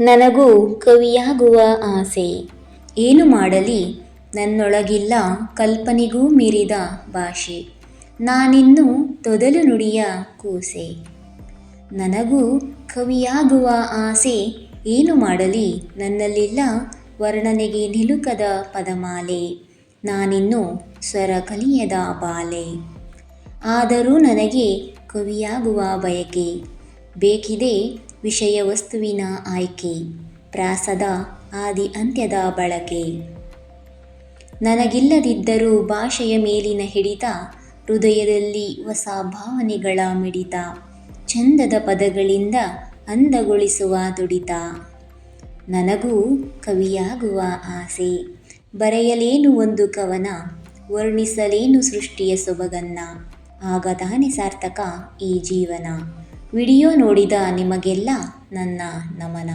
ನನಗೂ ಕವಿಯಾಗುವ ಆಸೆ. ಏನು ಮಾಡಲಿ? ನನ್ನೊಳಗಿಲ್ಲ ಕಲ್ಪನೆಗೂ ಮೀರಿದ ಭಾಷೆ. ನಾನಿನ್ನು ತೊದಲು ನುಡಿಯ ಕೂಸೆ. ನನಗೂ ಕವಿಯಾಗುವ ಆಸೆ. ಏನು ಮಾಡಲಿ? ನನ್ನಲ್ಲಿಲ್ಲ ವರ್ಣನೆಗೆ ನಿಲುಕದ ಪದಮಾಲೆ. ನಾನಿನ್ನು ಸ್ವರ ಕಲಿಯದ ಬಾಲೆ. ಆದರೂ ನನಗೆ ಕವಿಯಾಗುವ ಬಯಕೆ. ಬೇಕಿದೆ ವಿಷಯ ವಸ್ತುವಿನ ಆಯ್ಕೆ, ಪ್ರಾಸದ ಆದಿ ಅಂತ್ಯದ ಬಳಕೆ. ನನಗಿಲ್ಲದಿದ್ದರೂ ಭಾಷೆಯ ಮೇಲಿನ ಹಿಡಿತ, ಹೃದಯದಲ್ಲಿ ಹೊಸ ಭಾವನೆಗಳ ಮಿಡಿತ ಚಂದದ ಪದಗಳಿಂದ ಅಂದಗೊಳಿಸುವ ತುಡಿತ ನನಗೂ ಕವಿಯಾಗುವ ಆಸೆ, ಬರೆಯಲೇನು ಒಂದು ಕವನ, ವರ್ಣಿಸಲೇನು ಸೃಷ್ಟಿಯ ಸೊಬಗನ್ನ ಆಗ ತಾನೇ ಸಾರ್ಥಕ ಈ ಜೀವನ. ವಿಡಿಯೋ ನೋಡಿದ ನಿಮಗೆಲ್ಲ ನನ್ನ ನಮನ.